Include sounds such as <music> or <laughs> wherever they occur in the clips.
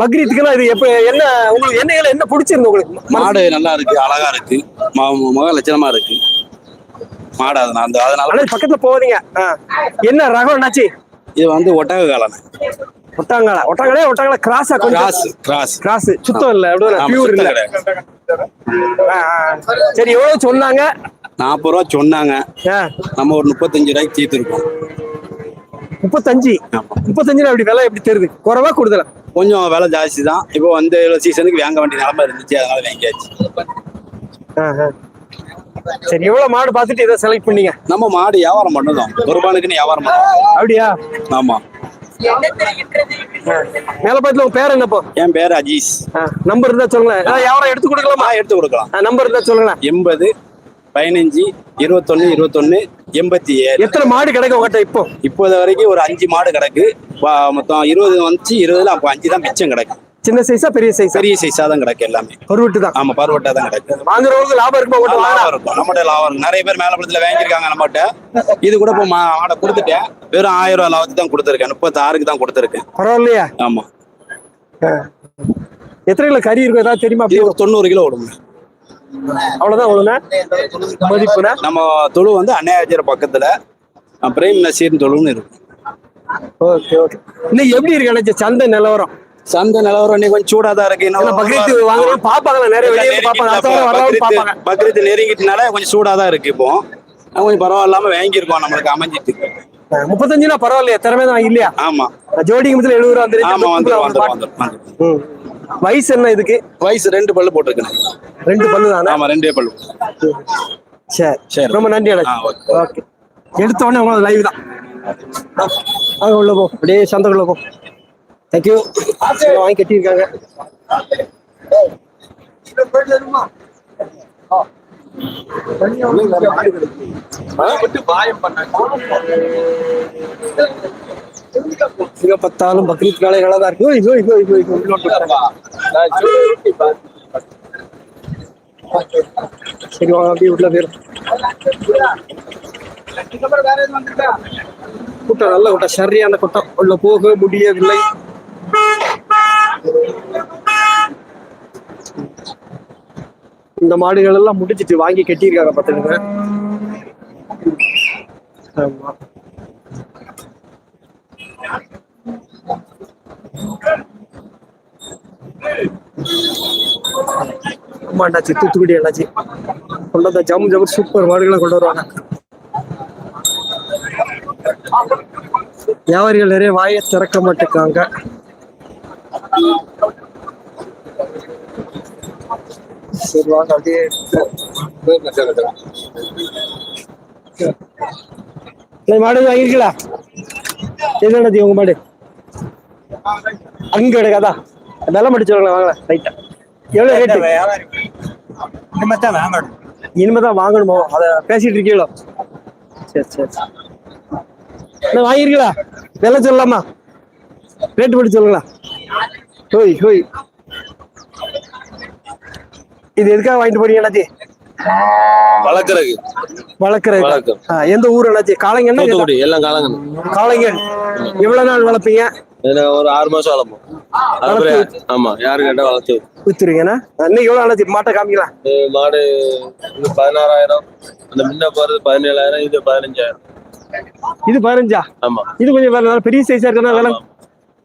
பக்ரீத்துக்குலாம் இது எப்ப என்ன உங்களுக்கு என்ன என்ன பிடிச்சிருந்து உங்களுக்கு? மாடு நல்லா இருக்கு அழகா இருக்கு. முக லட்சணமா இருக்கு. மாடு அதனால அந்த அதனால பக்கத்துல போவீங்க. என்ன ரகம் என்னாச்சு? இது வந்து ஒட்டக காலனை ஒட்டாங்களா ஒட்டாங்களே ஒட்டாங்களா கிராஸா கிராஸ் கிராஸ் கிராஸ் சுத்தம் இல்ல ஆமா, பியூர் இல்ல. சரி எவ்வளவு சொன்னாங்க? நாற்பது ரூபா சொன்னாங்க. நம்ம ஒரு முப்பத்தஞ்சு ரூபாய்க்கு தீர்த்துருக்கோம். முப்பத்தஞ்சு. முப்பத்தஞ்சு அப்படி விலை எப்படி தெரியுது குறைவா கூடுதலா? கொஞ்சம் விலை ஜாஸ்தி தான். இப்போ வந்து சீசனுக்கு வாங்க வேண்டிய நிலைமை இருந்துச்சு அதனால வாங்கியாச்சு. சரி எவ்வளவு மாடு பார்த்துட்டு இதை செலக்ட் பண்ணீங்க? நம்ம மாடு வியாபாரம் பண்ணுதோம். குர்பானுக்குன்னு வியாபாரம் பண்ணுவோம் அப்படியா? ஆமா. மேலப்பாத்துல உங்க பேர் என்னப்போ? என் பேர் அஜீஸ். நம்பர் இருந்தா சொல்லுங்களேன். ஆ, யாரும் எடுத்து கொடுக்கலாமா? எடுத்து கொடுக்கலாம். நம்பர் இருந்தா சொல்லுங்களேன். எண்பது பதினஞ்சு இருபத்தொன்னு இருபத்தொன்னு எண்பத்தி ஏழு எத்தனை மாடு கிடைக்கும் உங்கள்கிட்ட இப்போ? இப்போது வரைக்கும் ஒரு அஞ்சு மாடு கிடக்கு. மொத்தம் இருபது வந்துச்சு இருபதுல அப்போ அஞ்சு தான் மிச்சம் கிடக்கு. சின்ன சைஸா பெரிய சைஸா பெரிய சைஸா தான் கிடக்கு எல்லாமே. பொருட்டு தான்? ஆமா பருவட்டா தான் கிடக்கு. வாங்குறவங்களுக்கு லாபம் இருக்குமா உங்கள்கிட்ட வாங்கினா? லாபம் இருக்கும். நம்மகிட்ட லாபம் இருக்கும். நிறைய பேர் மேலப்படத்துல வாங்கியிருக்காங்க நம்மகிட்ட. இது கூட இப்போ மாடை கொடுத்துட்டேன். வெறும் ஆயிரம் ரூபாய் லாபத்துக்கு தான் கொடுத்துருக்கேன். முப்பத்தாறுக்கு தான் கொடுத்துருக்கேன். பரவாயில்லையா. ஆமா. எத்தனை கிலோ கறி இருக்கும்? ஏதாவது தெரியுமா? தொண்ணூறு கிலோ விடுங்க அவ்வளவுதான் மதிப்புனா நம்ம தொழு வந்து அன்னையாச்சர் பக்கத்துல பிரேம் நசீர் தொழுன்னு இருக்கும் ஓகே ஓகே. இன்னும் எப்படி இருக்கு அண்ணாச்சி? சந்தை நிலவரம். சந்தை நிலவரம் இன்னைக்கு கொஞ்சம் சூடா தான் இருக்கு. இன்னும் பக்ரீத்து வாங்குறவங்க பாப்பாங்களா நிறைய வெளியே பாப்பாங்க பாப்பாங்க பக்ரீத்து நெருங்கிட்டனால கொஞ்சம் சூடா தான் இருக்கு இப்போ. கொஞ்சம் பரவாயில்லாம வாங்கியிருக்கோம் நம்மளுக்கு அமைஞ்சிட்டு. முப்பத்தஞ்சுனா பரவாயில்லையா திறமை தான் இல்லையா? ஆமா. ஜோடிக்கு முதல்ல எழுபது ரூபா அந்த ஆமா range வயசு என்ன இதுக்கு? வயசு ரெண்டு பல்லு போட்டிருக்கேன். ரெண்டு பல்லு தானே? ஆமா ரெண்டே பல்லு. சரி. சரி. ரொம்ப நன்றி அண்ணா. ஓகே. எடுத்த உடனே உங்களுக்கு லைவ் தான். அங்க உள்ள போ. அப்படியே சந்தைக்குள்ள போ. தேங்க்யூ வாங்கி கட்டியிருக்காங்க. இங்க பத்தாலும் பக்ரீத் வேலைகளா தான் இருக்கு இதோ இதோ இதோ இதோ சரி வாங்க அப்படியே உள்ள போயிரும் கூட்டம் நல்ல கூட்டம் சரியான கூட்டம் உள்ள போக முடியவில்லை இந்த மாடுகள் எல்லாம் முடிச்சிட்டு வாங்கி கட்டியிருக்காங்க பாத்துக்கங்க ஆமா ஆமா அண்ணாச்சி தூத்துக்குடி அண்ணாச்சி கொண்டு வந்த ஜம் ஜம் சூப்பர் மாடுகளை கொண்டு வருவாங்க. வியாபாரிகள் நிறைய வாயை திறக்க மாட்டேங்காங்க சரி வாங்க அப்படியே மாடு வாங்கிருக்கலாம் என்னது உங்க மாடு? அங்க கிடக்காதா வெள்ளம் அடிச்சவங்களா வாங்கல ரைட்டா எவ்வளவு ரேட்டு இனிமேதான் வாங்கணுமோ? அத பேசிட்டு இருக்கீங்களோ? சரி சரி அண்ணா, வாங்கிருக்கீங்களா? வெள்ளை சொல்லலாமா? ரேட்டு போட்டு சொல்லுங்களா? ஹோய் ஹோய். இது எதுக்காக வாங்கிட்டு போறீங்க அண்ணாச்சி? வளர்க்கறதுக்கு வளர்க்குறது வளர்க்கும். எந்த ஊர் அண்ணாச்சி? காளைங்கன்னா தூத்துக்குடி எல்லாம் காலங்கணும் காளைங்கன் எவ்வளவு நாள் வளர்ப்பீங்க? இதுல ஒரு ஆறு மாசம் வளர்ப்போம். ஆமா யாரு கேட்டா வளர்த்து வித்துருவீங்கண்ணா? இன்னைக்கு எவ்வளவு அண்ணாச்சி? மாட்டை காமிக்கலாம். மாடு பதினாறாயிரம். அந்த முன்ன போறது பதினேழாயிரம் இது பதினஞ்சாயிரம். இது பதினஞ்சா? ஆமா. இது கொஞ்சம் வேலை பெரிய சைஸா இருக்குன்னா விலை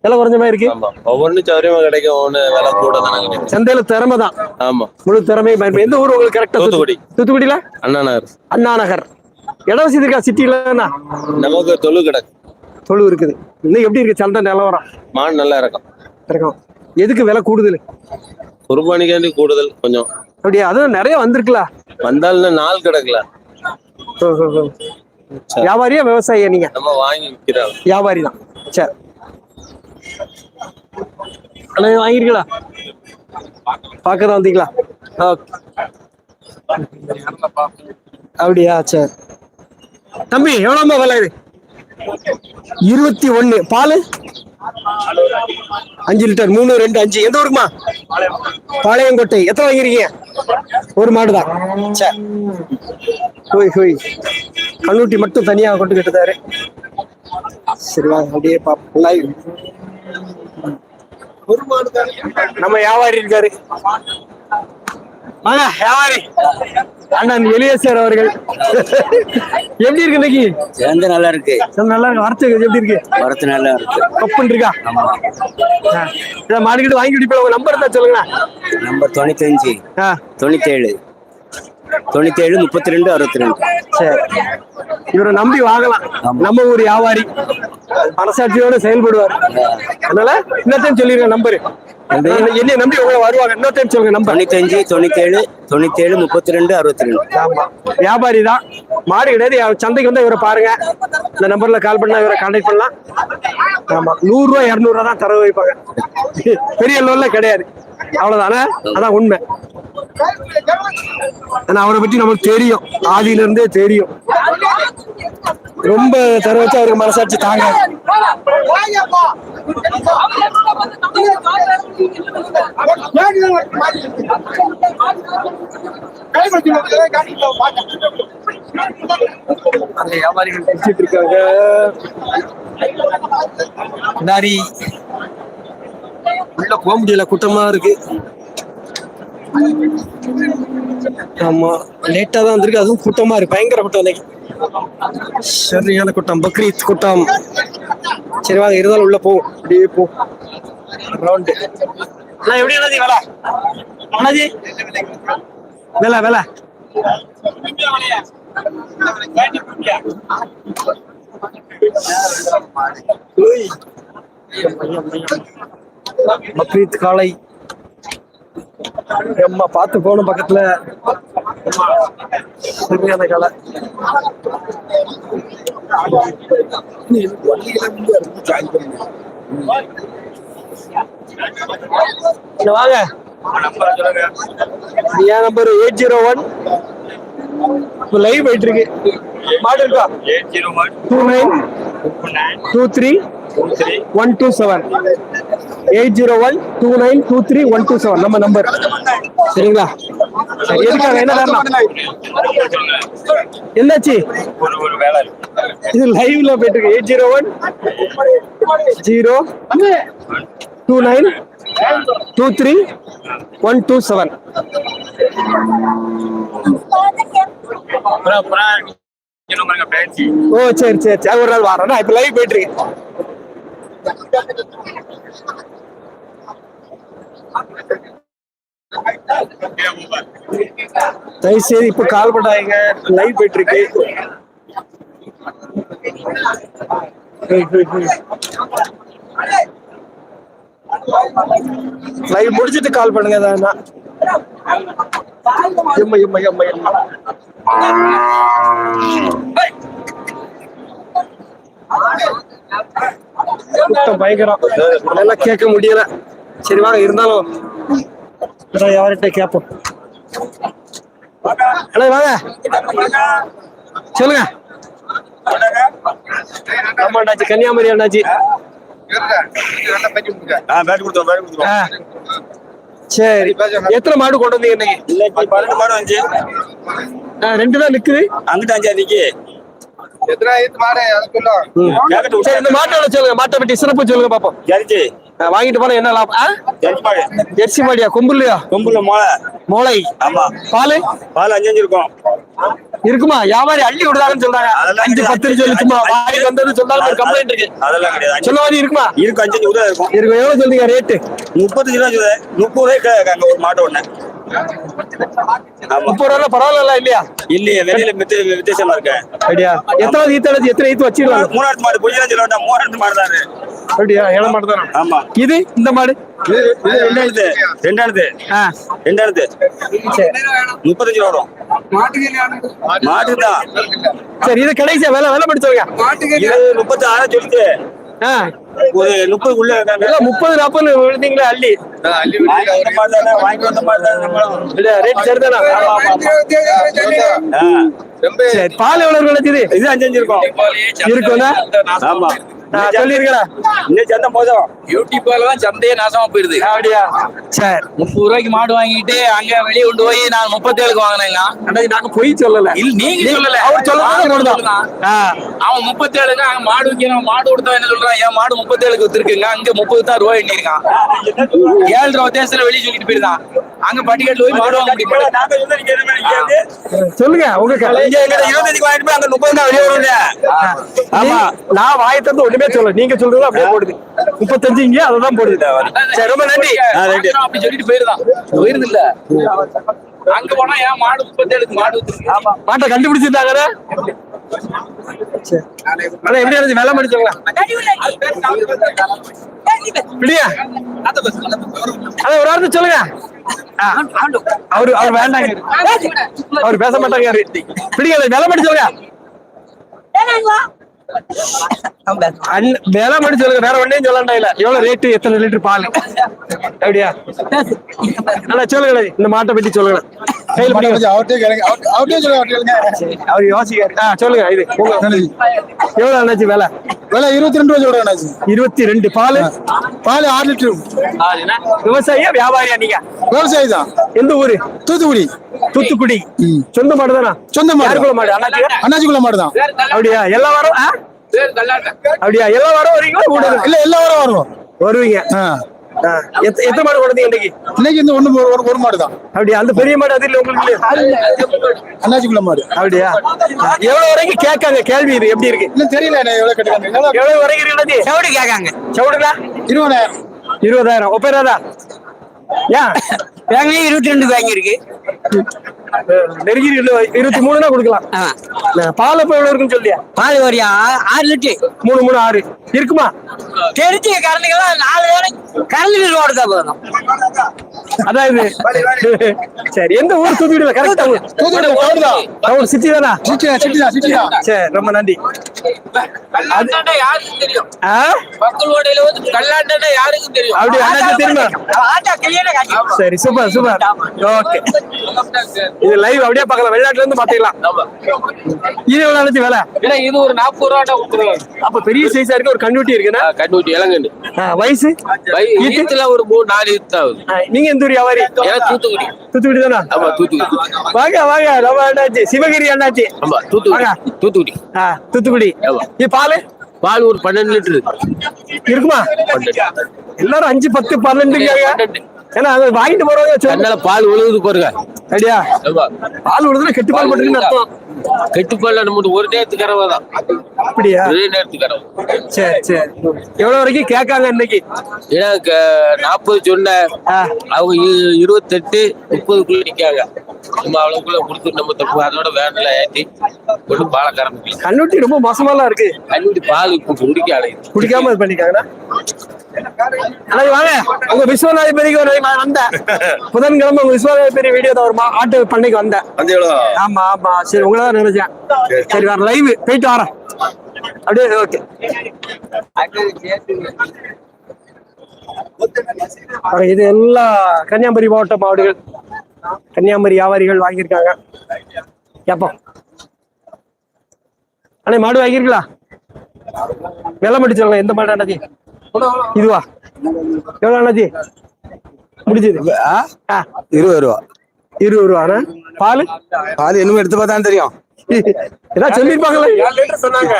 விலை குறைஞ்ச மாதிரி இருக்கு. ஒவ்வொன்றும் சௌரியமா கிடைக்கும். ஒண்ணு விலை கூட தானே சந்தையில திறமை தான். ஆமா. முழு திறமையும் பயன்படும் எந்த ஊர் உங்களுக்கு கரெக்டா தூத்துக்குடி. தூத்துக்குடியில? அண்ணா நகர் அண்ணா நகர். இடம் வசதி இருக்கா? சிட்டிலன்னா நமக்கு தொழு கிடக்கு. தொழு இருக்குது. இன்னும் எப்படி இருக்கு? சந்தை நிலவரம் மாடு நல்லா இருக்கும். இருக்கும். எதுக்கு விலை கூடுதல்? குர்பானிக்காண்டி கூடுதல் கொஞ்சம். அப்படியா? அதுவும் நிறைய வந்திருக்குல்ல வந்தாலும் நாள் கிடக்கல. வியாபாரியா விவசாயியா நீங்க? நம்ம வாங்கி விற்கிறாங்க வியாபாரி தான். சரி. அண்ணா இது வாங்கிருக்கீங்களா பார்க்க தான் வந்தீங்களா அப்படியா சரி. தம்பி எவ்வளோமா விலை இது? இருபத்தி ஒண்ணு. பால்? அஞ்சு லிட்டர். மூணு ரெண்டு அஞ்சு. எந்த ஊருக்குமா பாளையங்கோட்டை. எத்தனை வாங்கிருக்கீங்க ஒரு மாடு தான். சரி ஹோய் ஹோய். கண்ணூட்டி மட்டும் தனியாக கொண்டு கிட்டுதாரு சரி வாங்க அப்படியே பாப்போம் லைவ் நம்ம வியாபாரி இருக்காரு. வாங்க வியாபாரி. அண்ணன் எலியேசர் அவர்கள். எப்படி இருக்கு இன்னைக்கு? சேர்ந்து நல்லா இருக்கு. நல்லா இருக்கு. வரத்து எப்படி இருக்கு? வரத்து நல்லா இருக்கு. கப்புன்னு இருக்கா. இதை மாடிக்கிட்டு வாங்கி குடிப்போம் உங்க நம்பர் தான் சொல்லுங்க. நம்பர் தொண்ணூத்தஞ்சு. ஆ. தொண்ணூத்தேழு. தொண்ணூத்தேழு முப்பத்தி ரெண்டு அறுபத்தி ரெண்டு. சரி. இவரை நம்பி வாங்கலாம். நம்ம ஊர் வியாபாரி. மனசாட்சியோட செயல்படுவார். அதனால இன்னத்தையும் சொல்லிருங்க நம்பரு. என்னைய நம்பி உங்களை வருவாங்க. இன்னத்தையும் சொல்லுங்க நம்பர். தொண்ணூத்தஞ்சு தொண்ணூத்தேழு தொண்ணூத்தேழு முப்பத்தி ரெண்டு அறுபத்தி ரெண்டு ஆமா. வியாபாரி தான். மாடு கிடையாது. சந்தைக்கு வந்து இவரை பாருங்க. இந்த நம்பர்ல கால் பண்ணா இவரை கான்டாக்ட் பண்ணலாம். ஆமா. நூறு ரூபாய் இருநூறு ரூபா தான் தரவு வைப்பாங்க. பெரிய லோன்ல கிடையாது. அவ்வளவுதானே? அதான் உண்மை. ஆனா அவரை பற்றி நமக்கு தெரியும். ஆதியில இருந்தே தெரியும். ரொம்ப தர வச்சு அவருக்கு மனசாட்சி தாங்க. வியாபாரிகள் பிடிச்சிட்டு இருக்காங்க. பின்னாடி உள்ள போக முடியல கூட்டமா இருக்கு. ஆமா லேட்டா தான் வந்திருக்கு. அதுவும் கூட்டமா இருக்கு. பயங்கர கூட்டம் இன்னைக்கு சரியான கூட்டம் பக்ரீத் கூட்டம். சரி வாங்க இருந்தாலும் உள்ள போ. அப்படியே போ. ரவுண்டு அண்ணா எப்படி அண்ணாஜி வேலை? அண்ணாஜி? வேலை வேலை. பக்ரீத் காலை அம்மா பார்த்து போகணும் பக்கத்துல சரியான காலை. இங்க வாங்க. என் number eight zero one live போயிட்டு இருக்கு. மாடு இருக்கா? Two nine two three one two seven eight zero one two nine two three one two seven. நம்ம நம்பர் சரிங்களா? சரி எதுக்காக? என்ன காரணம்? என்னாச்சு? இது லைவ்ல போயிட்டு இருக்கு. Eight zero one zero two nine two three one two seven. ஓ சரி சரி சரி. ஒரு நாள் வாரம். இப்போ இப்ப லைவ் போயிட்டு இருக்கேன் தயவு செய்து இப்ப கால் பண்ணாங்க லைவ் போயிட்டு இருக்கு லைவ் முடிச்சிட்டு கால் பண்ணுங்க தானா எம்மா எம்மா எம்மா எம்மா. பயங்கரம். எல்லாம் கேட்க முடியல. சரி வாங்க இருந்தாலும் அதான் யார்கிட்ட கேட்போம் அண்ணா வாங்க. சொல்லுங்க. ஆமா அண்ணாச்சி. கன்னியாகுமரி அண்ணாச்சி. சரி. எத்தனை மாடு கொண்டு வந்தீங்க இன்னைக்கு? பன்னெண்டு மாடு வந்துச்சு. ஆ, ரெண்டு தான் நிக்குது. அங்கிட்ட அஞ்சா நிக்கி இந்த மாட்டோட சொல்லுங்க. மாட்டை பற்றி சிறப்பு சொல்லுங்க பாப்போம். ஜரிச்சு வாங்கிட்டு போனா என்ன லாபம்? ஜெர்சி மாடியா? கொம்பு இல்லையா? கொம்புல மோளை. மோளை. ஆமா. பாலு? பால் அஞ்சு அஞ்சு இருக்கும். இருக்குமா? வியாபாரி அள்ளி விடுறாங்கன்னு சொல்றாங்க. அஞ்சு பத்து சொல்லி சும்மா வாங்கி வந்தது சொன்னாலும் ஒரு கம்ப்ளைண்ட் இருக்கு. அதெல்லாம் கிடையாது. சொன்ன மாதிரி இருக்குமா? இருக்கு அஞ்சு கூட இருக்கும். இருக்கு எவ்வளவு சொல்றீங்க ரேட்டு முப்பத்தஞ்சு ரூபா சொல்லுது. முப்பது ரூபாய்க்கு அங்க ஒரு மாட்டு ஒண்ணு. முப்பது ரூபா பரவாயில்ல இல்லையா? இல்லையே வெளியில வித்த- வித்தியாசமா இருக்கு. அப்படியா? எத்தனை ஈத்து அடைச்சு எத்தனை ஈத்து வச்சிருவாங்க மூணாயிரத்து மாடு சொல்ல வேண்டாம். மூணாயிரத்து மாடு தானே அப்படியா? ஏழை மாடு தானே? ஆமா. இது? இந்த மாடு? இது ரெண்டாயிரத்து ரெண்டாயிரத்து முப்பத்தஞ்சு வரும். மாட்டுக்கு சரி இது கடைசியா? வேலை வேலை படி சொல்லுங்க இது முப்பத்தி ஆறு சொல்லுது ஆ. ஒரு எல்லாம் முப்பது நாற்பது விழுந்தீங்களா? அள்ளி. ரேட் சரிதானா? பால் எவ்வளவு கிடைச்சது இது அஞ்சு அஞ்சு இருக்கும். இருக்கும்னா? ஆமா. சொல்லிருக்கா இன்னைக்கு சந்தை மோசம். யூடியூப்ல தான் சந்தையே நாசமா போயிருது. அப்படியா? சரி. முப்பது ரூபாய்க்கு மாடு வாங்கிட்டு அங்க வெளியே கொண்டு போய் நான் முப்பத்தேழுக்கு வாங்கினேங்க நாங்க பொய் சொல்லல. இல்ல நீங்க சொல்லல. அவர் சொல்லலாம் அவன் முப்பத்தேழுங்க அங்க மாடு விற்கிறான் மாடு கொடுத்தா என்ன சொல்றான்? என் மாடு முப்பத்தேழுக்கு வித்துருக்குங்க? அங்க முப்பது தான் ரூபாய் எண்ணிருக்கான் ஏழு ரூபா தேசத்துல வெளியே சொல்லிட்டு போயிருந்தான். அங்க பட்டிக்காட்டுல போய் மாடு வாங்க முடியும்? சொல்லுங்க உங்க இருபத்தஞ்சுக்கு வாங்கிட்டு போய் அங்க முப்பது தான் வெளியே வருது ஆமா நான் திறந்து ஒண்ணுமே சொல்ல நீங்க சொல்றது அப்படியே போடுது. முப்பத்தஞ்சு இங்க அததான் போடுது. சரி ரொம்ப நன்றி. அப்படி சொல்லிட்டு போயிருந்தான் போயிருது இல்ல அங்க போனா ஏன் மாடு முப்பத்தேழுக்கு மாடு வித்துருக்கு மாட்டை கண்டுபிடிச்சிருந்தாங்க எப்படி இருந்துச்சு? வெள்ளம் அடிச்சாங்களா? பிடியா? அத ஒரு வார்த்தை சொல்லுங்க. ஆ, அவரு அவர் வேண்டாங்க. அவர் பேச மாட்டாங்க. பிடிங்க வெள்ளம் அடி சொல்லுங்க அண்ண- வெள்ளம் அடி சொல்லுங்க வேற ஒன்னையும் சொல்லண்டா இல்ல. எவ்வளவு ரேட்டு எத்தனை லிட்டர் பால்? அப்படியா நல்லா சொல்லுங்க இந்த மாட்டை பத்தி சொல்லுங்க கையில் பிடிங்க. சரி, அவர் யோசிக்காரு ஆ சொல்லுங்க இது எவ்வளவு அண்ணாச்சி வேலை? விலை இருபத்தி ரெண்டு ரூபா சொல்றேன் அண்ணாச்சி. இருபத்தி ரெண்டு. பால்? பால் ஆறு லிட்டர். விவசாயியா வியாபாரியா நீங்க? விவசாயி தான். எந்த ஊரு? தூத்துக்குடி. தூத்துக்குடி. சொந்த மாடு தானா சொந்த மாடு. மாடு? அண்ணாச்சி அண்ணாச்சிக்குள்ள மாடு தான். அப்படியா? எல்லா வாரம்? அப்படியா? எல்லா வாரம் வரீங்களா இல்ல எல்லா வாரம் வருவோம். வருவீங்க. எத்தனை மாடு கொடுத்தீங்க இன்னைக்கு இன்னைக்கு இந்த ஒண்ணு ஒரு- ஒரு- மாடு தான் அப்படியா அந்த பெரிய மாடு அது இல்ல உங்களுக்கு? அண்ணாச்சிக்குள்ள மாடு. அப்படியா? எவ்வளவு வரைக்கும் கேட்காங்க கேள்வி இது எப்படி இருக்கு? இன்னும் தெரியல எவ்வளவு எவ்வளவு? எவ்வளவு வரைக்கும் இருக்கு செவடு கேட்காங்க. செவடுங்களா இருபதாயிரம். இருபதாயிரம். ஒப்பேராதா ஏன் வாங்கி இருபத்தி ரெண்டு வாங்கியிருக்கு நெருங்கி இரு- இருபத்தி மூணுனா கொடுக்கலாம். பால் இப்ப எவ்வளவு இருக்குன்னு சொல்லியா? பால் வரியா ஆறு லிட்டர். மூணு மூணு ஆறு. இருக்குமா? தெரிஞ்ச கரண்டுக்கெல்லாம் நாலு நேரம் கரண்ட் ஓடுதா போதும். அதான் இது சரி எந்த ஊர் தூத்துக்குடியில கரெக்டா தூத்துக்குடி டவுன் தான். டவுன் சிட்டி தானா சிட்டி தான் சிட்டி தான்? சிட்டி தான் சரி ரொம்ப நன்றி. கல்லாண்டா யாருக்கும் தெரியும்? ஆ? மக்கள் ஓடையில வந்து கல்லாண்டா யாருக்கும் தெரியும்? அப்படி அண்ணாச்சி தெரியுமா? ஆட்டா கல்யாணம் காட்சி சரி சூப்பர் சூப்பர் ஓகே இது லைவ் அப்படியே பார்க்கலாம். வெளிநாட்டுல இருந்து பாத்துக்கலாம் ஆமா. இது எவ்வளவு அழைச்சி வேலை? ஏன்னா இது ஒரு நாற்பது கொடுத்துருவாங்க. அப்ப பெரிய சைஸா இருக்கு ஒரு கண்ணுட்டி இருக்குன்னா? கண்ணுட்டி இளங்கண்டு வயசு? ஒரு மூணு நாலு ஆகுது. நீங்க ஊர் வியாபாரி தூத்துக்குடி. தூத்துக்குடி தானா? ஆமா தூத்துக்குடி. வாங்க வாங்க நம்ம அண்ணாச்சி சிவகிரி அண்ணாச்சி ஆமா. தூத்துக்குடி. தூத்துக்குடி. ஆ, தூத்துக்குடி. இது பால்? பால் ஒரு பன்னெண்டு லிட்டர். இருக்குமா? எல்லாரும் அஞ்சு பத்து பன்னெண்டு. ஏன்னா அது வாங்கிட்டு போறவங்க. அதனால பால் உழுகுது பாருங்க ஐடியா. பால் விடுறதுல கெட்டு பால் போட்டுருக்குன்னு அர்த்தம். கெட்டுப்பால் நம்ம ஒரு நேரத்துக்கு கறவை தான். அப்படியா? ஒரே நேரத்துக்கு கறவை. சரி சரி. எவ்வளவு வரைக்கும் கேட்காங்க இன்னைக்கு? ஏன்னா நாற்பது சொன்னேன் ஆ, அவங்க இருபத்தெட்டு முப்பதுக்குள்ள நிக்காங்க. நம்ம அவ்வளவுக்குள்ள கொடுத்து நம்ம தப்பு. அதோட வேன்ல ஏத்தி கொண்டு பாலை கறந்துக்கலாம் கண்ணுட்டி ரொம்ப மோசமாலாம் இருக்கு. கண்ணுடி பால் குடிக்க அலையுது குடிக்காம அண்ணா வாங்க. உங்க விஸ்வநாத பெரியக்கு ஒரு வந்தேன். புதன்கிழமை உங்க விஸ்வநாத பெரிய வீடியோ தான் ஒரு மா- ஆட்டு பண்ணைக்கு வந்தேன். ஆமா ஆமா. சரி உங்களை தான் நினைச்சேன். சரி வர லைவ் போயிட்டு வரேன். அப்படியே ஓகே இது எல்லாம் கன்னியாகுமரி மாவட்ட மாவடிகள் கன்னியாகுமரி வியாபாரிகள் வாங்கியிருக்காங்க. எப்போ அண்ணே மாடு வாங்கியிருக்கீங்களா? வெள்ளை மட்டும் சொல்லுங்க எந்த மாடு அண்ணாச்சி? இதுவா? எவ்வளோ அண்ணாச்சி? முடிஞ்சது. ஆ? இருபது ரூபா. இருபது ரூபாண்ணா பால்? அது இன்னும் எடுத்து பார்த்தா தெரியும். ஏதாவது சொல்லிருப்பாங்களே சொன்னாங்க.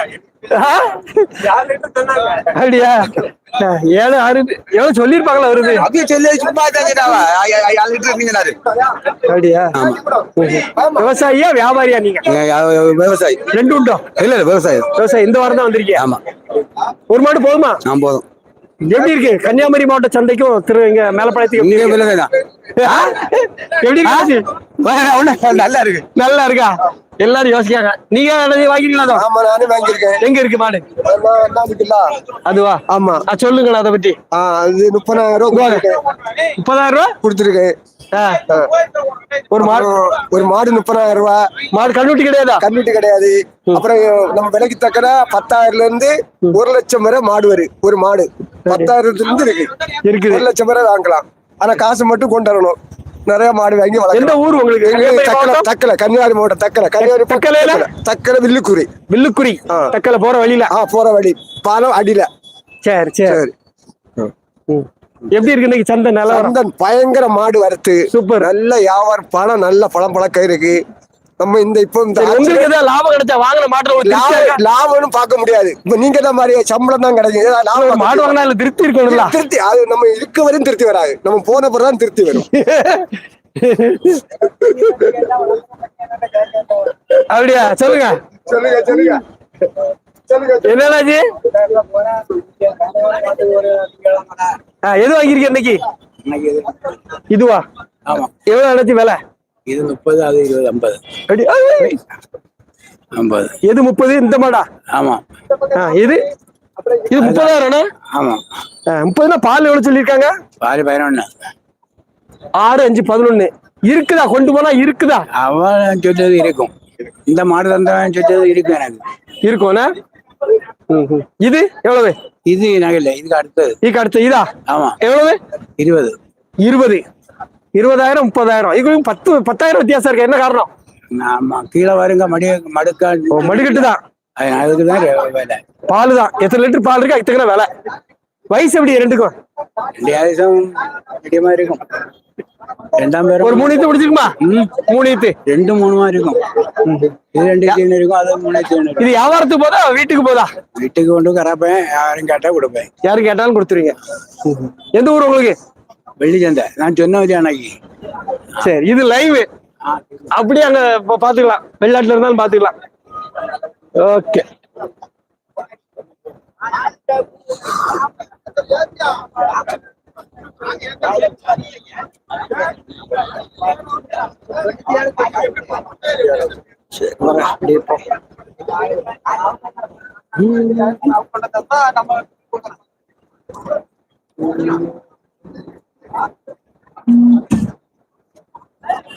அப்படியா? ஏழு ஆறு எவ்வளவு சொல்லிருப்பாங்களா வருது அப்படியே சொல்லி சும்மா லிட்டர் அப்படியா? விவசாயியா வியாபாரியா நீங்க? விவசாயி. ரெண்டு உண்டோ? இல்ல இல்ல விவசாயி. விவசாயி இந்த வாரம் தான் வந்திருக்கீங்க? ஆமா. ஒரு மாடு போதுமா? நான் போதும். எப்படி இருக்கு? கன்னியாகுமரி மாவட்ட சந்தைக்கும் திரு இங்க மேலப்பாளையத்துக்கு எப்படி இருக்கு? நல்லா இருக்கு. நல்லா இருக்கா? எல்லாரும் யோசிக்காங்க நீங்க வாங்கிருக்கீங்களா ஆமா வாங்கியிருக்கேன். எங்க இருக்கு மாடு? அதுவா? ஆமா. ஆ, சொல்லுங்களேன் அதை பத்தி. அது முப்பதாயிரம் ரூபா கொடுத்திருக்கேன். முப்பதாயிரம் ரூபாய் கொடுத்திருக்கேன். ஒரு மாடு ஒரு மாடு முப்பதாயிரம் ரூபா மாடு கண்ணுட்டி கிடையாதா? கம்மிட்டு கிடையாது. அப்புறம் நம்ம விலைக்கு தக்கன பத்தாயிரம்ல இருந்து ஒரு லட்சம் வரை மாடு வரும் ஒரு மாடு. பத்தாயிரத்துல இருந்து இருக்கு. இருக்குது. ஒரு லட்சம் வரை வாங்கலாம். ஆனா காசு மட்டும் கொண்டு வரணும். நிறைய மாடு வாங்கி எந்த ஊர் உங்களுக்கு? தக்கலை? தக்கலை. கன்னியாகுமரி மாவட்டம். தக்கலை. கன்னியாகுமரி தக்கலையில? தக்கலை. வில்லுக்குறி. வில்லுக்குறி. தக்கல போற வழியில? ஆ போற வழி. பாலம் அடியில. சரி சரி. சரி. ம். எப்படி இருக்கு இன்னைக்கு சந்தை நல்லா சந்தன் பயங்கர மாடு வரத்து சூப்பர். நல்ல வியாபாரம் பணம் நல்ல பழம் பழக்கம் இருக்கு. நம்ம இந்த இப்போ இந்த சரி, உங்களுக்கு ஏதாவது லாபம் கிடைச்சா வாங்கின? லாபம் லாபம்னு பார்க்க முடியாது. இப்ப நீங்க தான் மாதிரி சம்பளம் தான் கிடைக்கும்? ஏதாவது லாபம் மாடு வாங்கினா திருப்தி இருக்கணும்ல திருப்தி அது நம்ம இருக்க வரையும் திருப்தி வராது. நம்ம போன பிறகு தான் திருப்தி வரும். <laughs> அப்படியா? சொல்லுங்க. சொல்லுங்க சொல்லுங்க. ஆ, எது வாங்கிருக்க இன்னைக்கு? இதுவா? ஆமா. எவ்வளவு அடைச்சு விலை? இது முப்பது அது இருபது ஐம்பது. அப்படி ஐம்பது. எது முப்பது? இந்த மாடா? ஆமா. இது இது முப்பதாயிரம் ஆமா. முப்பதுனா பால் எவ்வளவு சொல்லியிருக்காங்க? பாதி பதினொன்னு. ஆறு அஞ்சு பதினொன்னு. இருக்குதா? கொண்டு போனா இருக்குதா? அவன் சொன்னது இருக்கும். இந்த மாடு தந்தவன் சொன்னது இருக்கும் எனக்கு. இருக்கும்னா. இது எவ்வளவு? இது நகை இல்லை இதுக்கு அடுத்தது. இதுக்கு அடுத்த இதா? ஆமா. எவ்வளவு? இருபது. இருபது. இருபதாயிரம் முப்பதாயிரம். இதுக்கு பத்து பத்தாயிரம் வித்தியாசம் இருக்கு. என்ன காரணம்? ஆமா கீழே வருங்க மடி மடுக்கா. மடுக்கட்டு தான் அது- அதுக்கு தான் வேலை. பால் தான் எத்தனை லிட்டர் பால் இருக்கு அதுக்கு விலை. வயசு எப்படி ரெண்டுக்கும்? ரெண்டு மீடியமா இருக்கும். ரெண்டாம் பேரும் ஒரு மூணு ஈத்து முடிச்சிருக்குமா ம். மூணு ரெண்டு மூணுமா இருக்கும். இது ரெண்டு தீவனம் இருக்கும் அது மூணு இருக்கும் இது வியாபாரத்துக்கு போதா வீட்டுக்கு போதா? வீட்டுக்கு கொண்டு கறப்பேன் யாரும் கேட்டா கொடுப்பேன். யாரு கேட்டாலும் கொடுத்துருவீங்க. எந்த ஊர் உங்களுக்கு? வெள்ளி சந்தை. நான் சொன்ன அன்னைக்கு. சரி இது லைவ் அப்படியே அங்க பாத்துக்கலாம் வெளிநாட்டுல இருந்தாலும் பாத்துக்கலாம் ஓகே சரி, வாங்க, அப்படியே போ.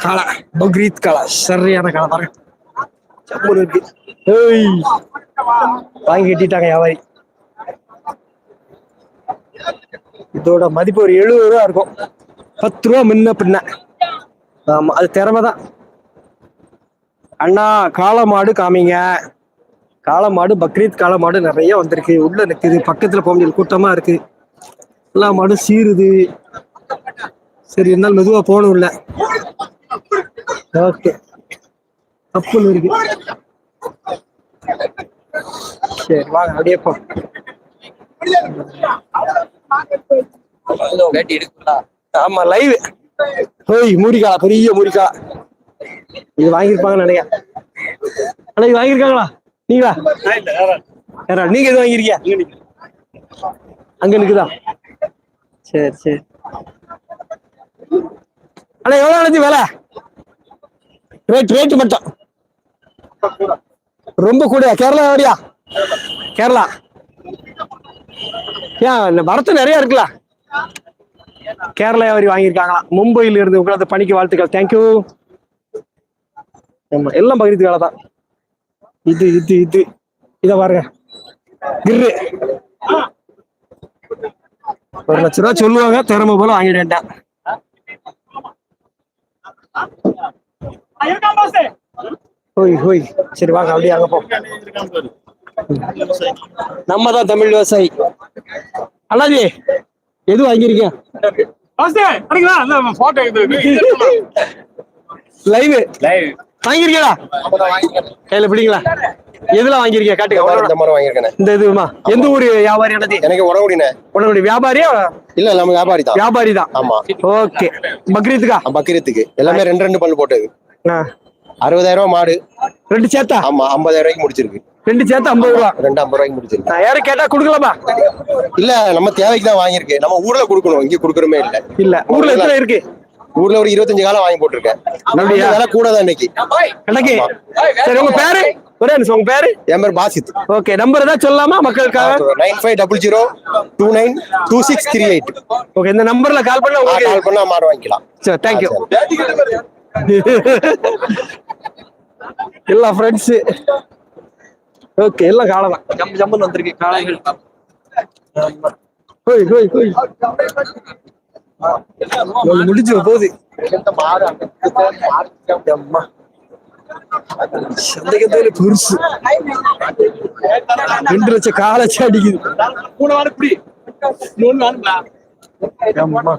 காளை பக்ரீத் காளை சரியான காளை பாருங்க சம்பூர் இருக்கு ஏய் வாங்கி கட்டிட்டாங்க வியாபாரி இதோட மதிப்பு ஒரு எழுபது ரூபா இருக்கும். பத்து ரூபா முன்ன பின்ன. ஆமா அது திறமை தான் அண்ணா காளை மாடு காமிங்க. காளை மாடு பக்ரீத் காளை மாடு நிறைய வந்திருக்கு. உள்ள நிக்குது பக்கத்துல போக முடியல கூட்டமா இருக்கு. எல்லா மாடும் சீருது. சரி இருந்தாலும் மெதுவா போகணும் இல்ல. ஓகே. அப்புன்னு இருக்கு. சரி வாங்க அப்படியே போ. ஆமா லைவ் ஓய் மூடிக்காலா பெரிய மூடிக்காலா இது வாங்கியிருப்பாங்கன்னு நினைக்கிறேன். அண்ணா இது வாங்கியிருக்காங்களா? நீங்களா? யாரா நீங்க எது வாங்கியிருக்கீங்க? அங்க நிக்குதா? சரி சரி. அண்ணா எவ்வளவு அழைச்சி விலை? ரேட் ரேட் மட்டும். ரொம்ப கூட கேரளா வரியா கேரளா. ஏன் வரத்து நிறைய இருக்குல்ல? கேரளா வரி வாங்கியிருக்காங்களாம் மும்பையில இருந்து உட்காந்து பணிக்கு வாழ்த்துக்கள். தேங்க்யூ ஆமா எல்லாம் பகிர்ந்து வேலை தான். இது இது இது. இத பாருங்க. ஒரு லட்ச ரூபா சொல்லுவாங்க திறமை போல வாங்கிட வேண்டாம் ஹோய் ஹோய். சரி வாங்க அப்படியே அங்க போ. நம்ம தான் தமிழ் விவசாயி. அண்ணாஜி எது வாங்கியிருக்கீங்க? லைவ் <laughs> வாங்கியிருக்கீங்களா? கையில பிடிங்களா எதுல வாங்கியிருக்கீங்க? காட்டுங்க. இந்த மாதிரி வாங்கியிருக்கேன். இந்த இதுமா எந்த ஊரு வியாபாரி அண்ணாஜி? எனக்கு உடம்புடினே உடனே வியாபாரியா? இல்ல நம்ம வியாபாரி தான். வியாபாரி தான். ஆமா. ஓகே. பக்ரீத்துக்கா? பக்கிரத்துக்கு எல்லாமே ரெண்டு ரெண்டு பல்லு போட்டது. அறுபதாயிரம் ரூபாய் மாடு. ரெண்டு சேர்த்தா ஆமா ஐம்பதாயிரம் ரூபாய்க்கு முடிச்சிருக்கு. ரெண்டு சேர்த்து ஐம்பது ரூபா. ரெண்டு ஐம்பது ரூபாய்க்கு முடிச்சிருக்கு. நான் யாரும் கேட்டா கொடுக்கலாமா? இல்ல நம்ம தேவைக்கு தான் வாங்கியிருக்கு நம்ம ஊர்ல கொடுக்கணும். இங்க கொடுக்கறமே இல்ல. இல்ல ஊர்ல எத்தனை இருக்கு? ஊர்ல ஒரு இருபத்தஞ்சு காலம் வாங்கி போட்டிருக்கேன்? விலை கூட தான் இன்னைக்கு. சரி உங்க பேரு? ஒரே நிமிஷம் உங்க பேரு? என் பேர் பாசித். ஓகே நம்பர் ஏதாவது சொல்லலாமா மக்களுக்காக? Nine five double zero two nine two six three eight okay இந்த நம்பர்ல கால் பண்ண உங்களுக்கு கால் பண்ணா மாடு வாங்கிக்கலாம். சரி தேங்க்யூ எல்லா ஃப்ரெண்ட்ஸ் ஓகே எல்லாம் காளை தான். ஜம்பு ஜம்புன்னு வந்திருக்கு காளைகள். ஹோய் ஹோய் ஹோய் முடிஞ்சு போகுது. அம்மா. சந்தேகத்துல பெருசு. ரெண்டு லட்சம் காலச்சு அடிக்குது. அம்மா.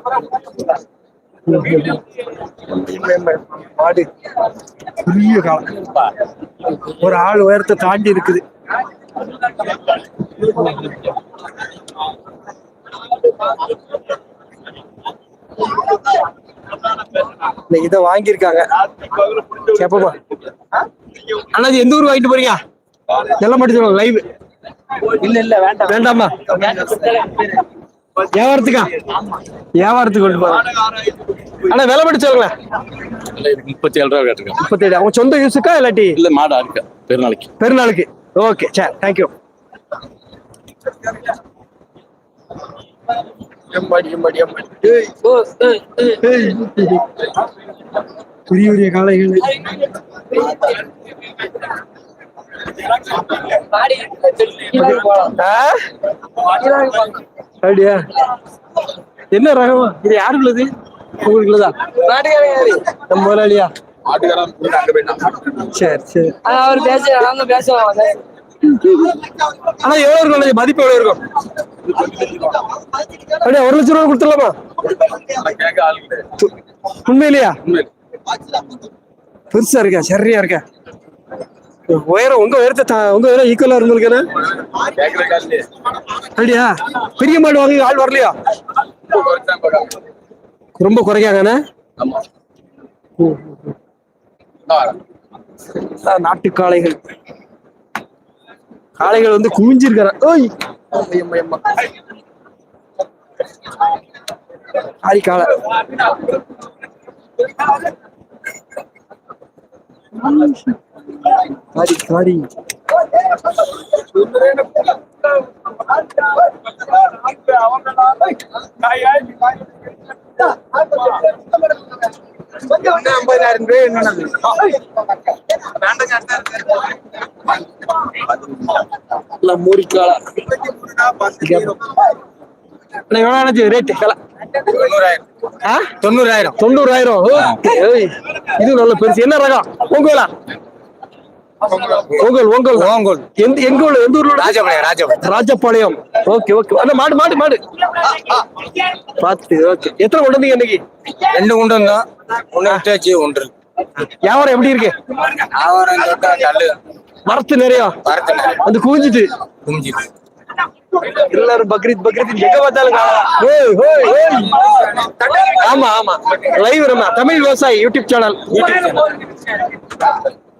மாடு பெரிய காலம் ஒரு ஆள் உயரத்தை தாண்டி இருக்குது. இதை வாங்கியிருக்காங்க. கேப்பமா அண்ணாஜி எந்த ஊர் வாங்கிட்டு போறீங்க? எல்லாம் மட்டும் லைவ் இல்ல இல்ல வேண்டாம். வேண்டாமா? வியாபாரத்துக்கா வியாபாரத்துக்கு கொண்டு போறோம் அண்ணா விலை மட்டும் சொல்லுங்களேன். முப்பத்தி ஏழு ரூபா கேட்டிருக்கேன் முப்பத்தேழு. அவங்க சொந்த யூஸுக்கா இல்லாட்டி? இல்ல மாடா இருக்கு. பெருநாளைக்கு. பெருநாளுக்கு. ஓகே சரி தேங்க்யூ. பெரிய பெரிய காளைகள். ஆ? அப்படியா? என்ன ரகம்? இது யாருக்குள்ளது? உங்களுக்குள்ளதா? நம்ம முதலாளியா? சரி சரி. அவர் பேச பேசுவாங்க ஆனா எவ்வளவு இருக்கும் அண்ணாச்சி? மதிப்பு எவ்வளவு இருக்கும்? அப்படியே ஒரு லட்சம் ரூபாய் கொடுத்துடலாமா? உண்மையிலையா? பெருசா இருக்கா சரியா இருக்கா. உயரம் உங்க உயரத்தை உங்க உயரம் ஈக்குவலா இருந்திருக்கேன்னு அப்படியா? பெரிய மாடு வாங்கி ஆள் வரலையா? ரொம்ப குறைக்காங்கண்ணே நாட்டு காளைகள். காளைகள் வந்து குவிஞ்சிருக்கிறேன் ஓய்! காளை சாரி சாரி எல்லாம் மூடி காளை அண்ணா, ரேட்டு கலா தொண்ணூறாயிரம் தொண்ணூறாயிரம். தொண்ணூறாயிரம்? இது நல்ல பெருசு. என்ன ரகம் உங்களா உங்கள் உங்கள் உங்கள் எந்த எங்க ஊர்ல எந்த ஊர்ல? ராஜபாளையம் ராஜபாளையம். ராஜபாளையம். Okay okay. அந்த மாடு மாடு மாடு. பாத்து ஓகே. எத்தனை கொண்டு வந்தீங்க இன்னைக்கு? ரெண்டு கொண்டு வந்தோம். ஒண்ணு விட்டாச்சு ஒன்று. வியாபாரம் எப்படி இருக்கு? கல்லு மரத்து நிறைய? வரத்து வந்து குவிஞ்சிட்டு? குஞ்சு எல்லாரும் பக்ரீத் பக்ரீத் எங்க பார்த்தாலும் ஓய், ஓய், ஓய். ஆமா ஆமா. லைவ் நம்ம தமிழ் விவசாயி யூடியூப் சேனல்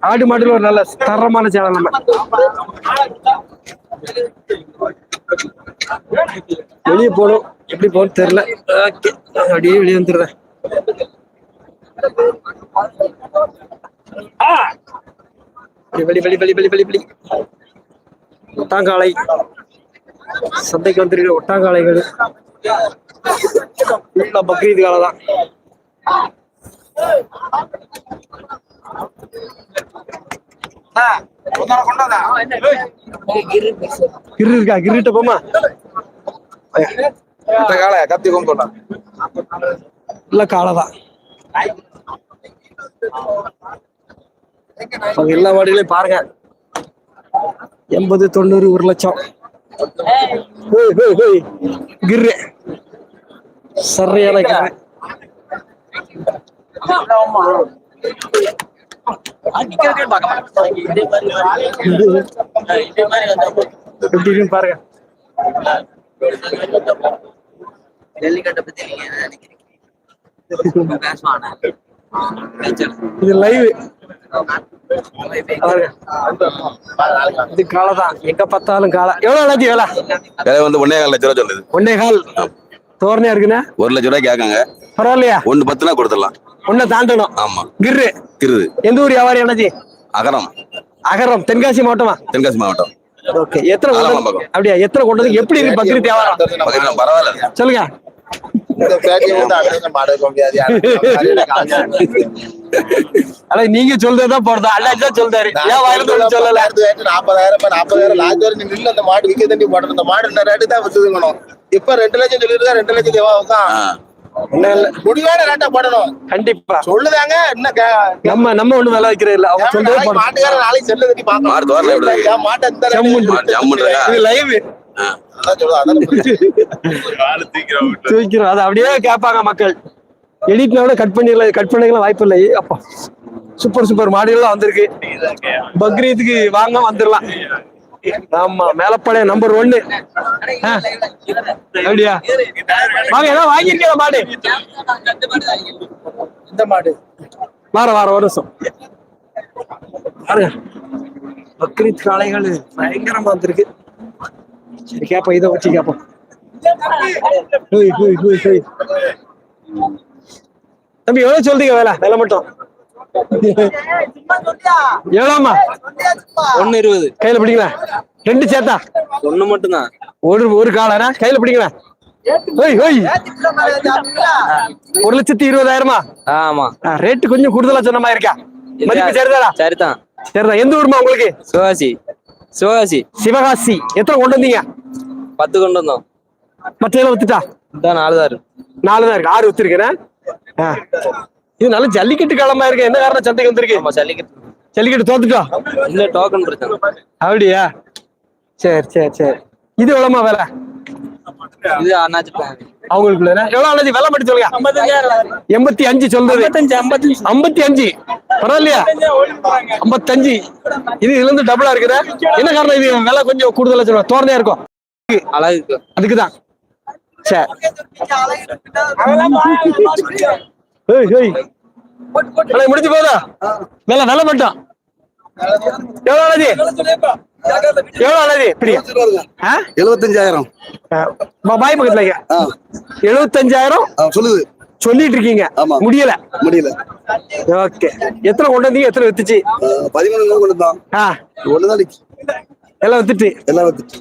ஆடு மாடுல ஒரு நல்ல தரமான சேனல் நம்ம. வெளியே போகணும். எப்படி போகணும் தெரியல. ஓகே. அப்படியே வெளியே வந்துடுறேன். வெளி வெளி வெளி வெளி வெளி வெளி தாங்காலை. சந்தைக்கு வந்திருக்கிற ஒட்டாங்காளைகள். ஃபுல்லா பக்ரீத் காலை தான் கிரு இருக்கா? கிருட்ட போமா காலை கத்தி கொண்டு. இல்ல காலை தான் அவங்க எல்லா மாடுகளையும் பாருங்க. எண்பது தொண்ணூறு ஒரு லட்சம். ஹோய், ஹோய், ஹோய். கிர்ரு சரியான கிர்ரு எப்படி இருக்குன்னு பாருங்க ஜல்லிக்கட்டை பத்தி நீங்க என்ன நினைக்கிறீங்க பேசுவானே இது லைவ் இது காலை தான். எங்க பார்த்தாலும் காலை. எவ்வளவு அண்ணாச்சி வேலை? விலை வந்து ஒன்னே கால் லட்ச ரூபா சொல்லுது. ஒன்னே கால்? தோரணையா இருக்குண்ணே? ஒரு லட்ச ரூபாய் கேட்காங்க. பரவாயில்லையா? ஒண்ணு பத்துனா கொடுத்துடலாம். ஒன்ன தாண்டணும். ஆமா. கிர்ரு. கிருது எந்த ஊர் வியாபாரி அண்ணாச்சி? அகரம். அகரம். தென்காசி மாவட்டமா? தென்காசி மாவட்டம். ஓகே. எத்தனை. அப்படியா? எத்தனை கொண்டு வந்து எப்படி இருக்கு பக்ரீத் வியாபாரம்? பரவாயில்ல. சொல்லுங்க. ஆனா நீங்க சொல்றதுதான் போறதா தான் சொல்றாரு? ஏன் ஒண்ணும் சொல்லல? நாற்பதாயிரம் இப்ப நாற்பதாயிரம் லாஸ்ட் வரை நீ நில்லு அந்த மாடு விக்க தண்டி போட்டு அந்த மாடு இந்த ரேட்டு தான் வித்துக்கணும் இப்ப ரெண்டு லட்சம் சொல்லிட்டு ரெண்டு லட்சம் தேவை ஆ. ஒண்ணும் இல்ல முடிவான ரேட்டா போடணும். கண்டிப்பா. சொல்லுதாங்க என்ன கே- நம்ம நம்ம ஒண்ணு விலை வைக்கிறது இல்ல. அவங்க சொல்றதே நாளைக்கு போடுறோம். மாட்டுக்காரன் நாளைக்கு செல்ல தட்டி. என் மாட்டை லைவ் தூக்கிறோம் அதை அப்படியே கேட்பாங்க மக்கள். எடிட்னால கட் பண்ணிடலாம் கட் பண்ணிக்கலாம் வாய்ப்பு இல்லை. அப்பா. சூப்பர் சூப்பர் மாடுகள்லாம் வந்திருக்கு. பக்ரீத்துக்கு வாங்க வந்துடலாம். ஆமா மேலப்பாளைய நம்பர் ஒன்னு அப்படியா? வாங்க ஏதாவது வாங்கியிருக்கேன் மாடு? இந்த மாடு. வார வார வருஷம் பாருங்க. பக்ரீத் காளைகள் பயங்கரமா வந்திருக்கு. கேப்போம் இதை வச்சு கேப்போம். தம்பி எவ்வளவு சொல்றீங்க வேலை வேலை மட்டும் எவ்வளோமா ஒன்னு இருபது கையில பிடிங்களா ரெண்டு சேர்த்தா ஒண்ணு மட்டும்தான் ஒரு ஒரு காலனா கையில ஹோய் ஒரு லட்சத்தி இருபதாயிரமா ஆமா ரேட்டு கொஞ்சம் கூடுதலா சொன்ன மாதிரி இருக்கா மதிப்பு சரிதாடா சரிதான் சரிதான் எந்த ஊருமா உங்களுக்கு சிவகாசி சிவகாசி சிவகாசி எத்தனை கொண்டு வந்தீங்க பத்து கொண்டு வந்தோம். மற்ற வித்துட்டா? இதான் நாலு தான் இருக்கு. நாலு தான் இருக்கு ஆறு வித்துருக்கிறேன் இது நல்ல ஜல்லிக்கட்டு காலமா இருக்கு. என்ன காரணம்? சந்தைக்கு வந்திருக்கு ஜல்லிக்கட்டு. ஜல்லிக்கட்டு தோத்துட்டோம் இல்ல டோக்கன் பிரச்சனை. அப்படியா? சரி சரி சரி. இது எவ்வளவுமா வேலை? இது அண்ணாச்சி plan. அவங்களுக்கு எவ்வளவு அண்ணாச்சி? வெள்ளம் மட்டும் சொல்லுங்க. எண்பத்தி அஞ்சு சொல்றது. ஐம்பத்தி அஞ்சு. பரவாயில்லையா? ஐம்பத்தஞ்சு இது இதுல இருந்து டபுளா இருக்குதா? என்ன காரணம்? இது விலை கொஞ்சம் கூடுதலா சொல்லுவாங்க தோரணையா இருக்கும். அழகுக்கு. அதுக்குதான். சரி ஏய் ஏய். அண்ணா, முடிஞ்சு போதா விலை விலை மட்டும் எவ்வளவு அண்ணாஜி எவ்வளவு அண்ணாஜி இப்படி ஆ? எழுபத்தஞ்சாயிரம் பாய் பக்கத்துல. எழுபத்தஞ்சாயிரம் சொல்லுது. சொல்லிட்டு இருக்கீங்க. ஆமா. முடியல. முடியல. ஓகே. எத்தனை கொண்டு வந்தீங்க? எத்தனை வித்துச்சு? பதிமூணு கொண்டு தான் ஆ. ஒண்ணுதான். எல்லாம் வித்துட்டு. எல்லாம் வந்துச்சு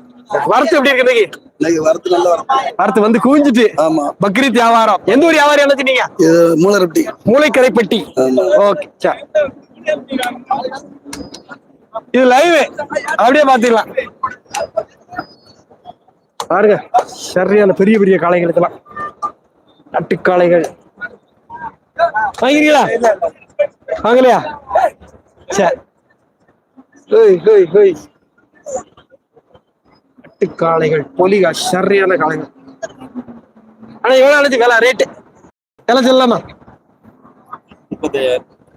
வரத்து எப்படி இருக்கு இன்னைக்கு? வரத்து நல்லா வரும் வரத்து வந்து குவிஞ்சிட்டு. ஆமா. பக்ரீத் வியாபாரம். எந்த ஊர் வியாபாரம் இது மூலரப்பட்டி மூளைக்கரைப்பட்டி. ஓகே இது லைவ் அப்படியே பாத்துக்கலாம் பாருங்க. சரியான பெரிய பெரிய காளைகள் இதெல்லாம். நட்டுக்காளைகள் வாங்கிறீங்களா வாங்கலையா? சரி ஹோய் ஹோய் ஹோய். நட்டுக்காளைகள் பொலிகா சரியான காளைகள். ஆனா எவ்வளவு அழைச்சி வேலை ரேட்டு எல்லாம் சொல்லலாமா?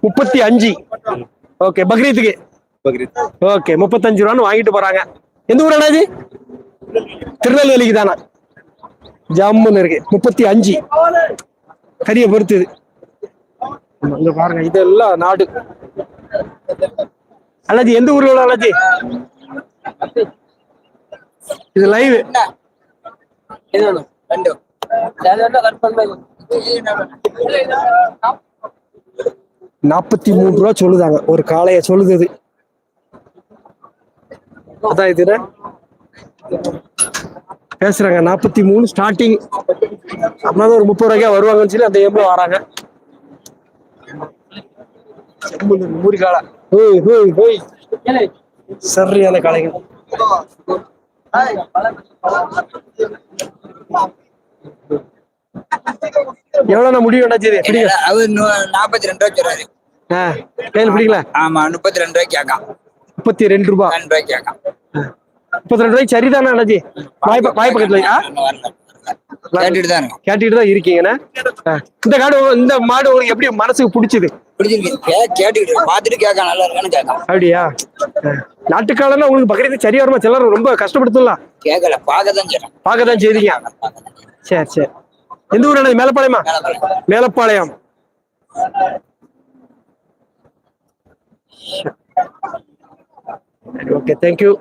முப்பத்தி அஞ்சு. ஓகே பக்ரீத்துக்கு. ஓகே முப்பத்தஞ்சு ரூபான்னு வாங்கிட்டு போறாங்க. எந்த ஊர் அண்ணாஜி? திருநெல்வேலிக்கு தானா? ஜம்முன்னு இருக்கு. முப்பத்தி அஞ்சு. கரிய பொறுத்து இங்க பாருங்க இதெல்லாம் நாடு. அண்ணாஜி எந்த ஊர்ல அண்ணாஜி? இது லைவ் ரெண்டு. நாற்பத்தி மூணு ரூபா சொல்லுதாங்க. ஒரு காளைய சொல்லுது இது. அதான் இதுல பேசுறாங்க. நாற்பத்தி மூணு ஸ்டார்டிங் அப்படின்னா ஒரு முப்பது ரூபாய்க்கா வருவாங்கன்னு சொல்லி அந்த எம்ல வராங்க. மூரி காளை ஹோய் ஹோய் ஹோய். சரியான காளைகள். எவ்வளவு முடிவு பிடிக்கல அவர் நாற்பத்தி ரெண்டு ரூபாய் சொல்றாரு. கையில் பிடிக்கல? ஆமா முப்பத்தி ரெண்டு ரூபாய்க்கு கேட்கான். முப்பத்தி ரெண்டு ரூபா. ரெண்டு ரூபாய்க்கு கேட்கான். முப்பத்தி ரெண்டு ரூபாய்க்கு சரிதானே அண்ணாஜி வாய் ப- வாய் பக்கத்துல ஆ? கேட்டுட்டு தான் இருக்கும். கேட்டுட்டு தான் இருக்கீங்கண்ணே. இந்த காடு இந்த மாடு உங்களுக்கு எப்படி மனசுக்கு பிடிச்சது? அப்படியா. நாட்டுக்காலன்னா உங்களுக்கு பக்கத்து சரியா வருமா? சிலர் ரொம்ப கஷ்டப்படுத்தலாம். கேட்கல. பார்க்க தான் செய்யறான் பார்க்க தான் செய்தீங்க சரி சரி. எந்த ஊர் மேலப்பாளையமா? மேலப்பாளையம். Okay thank you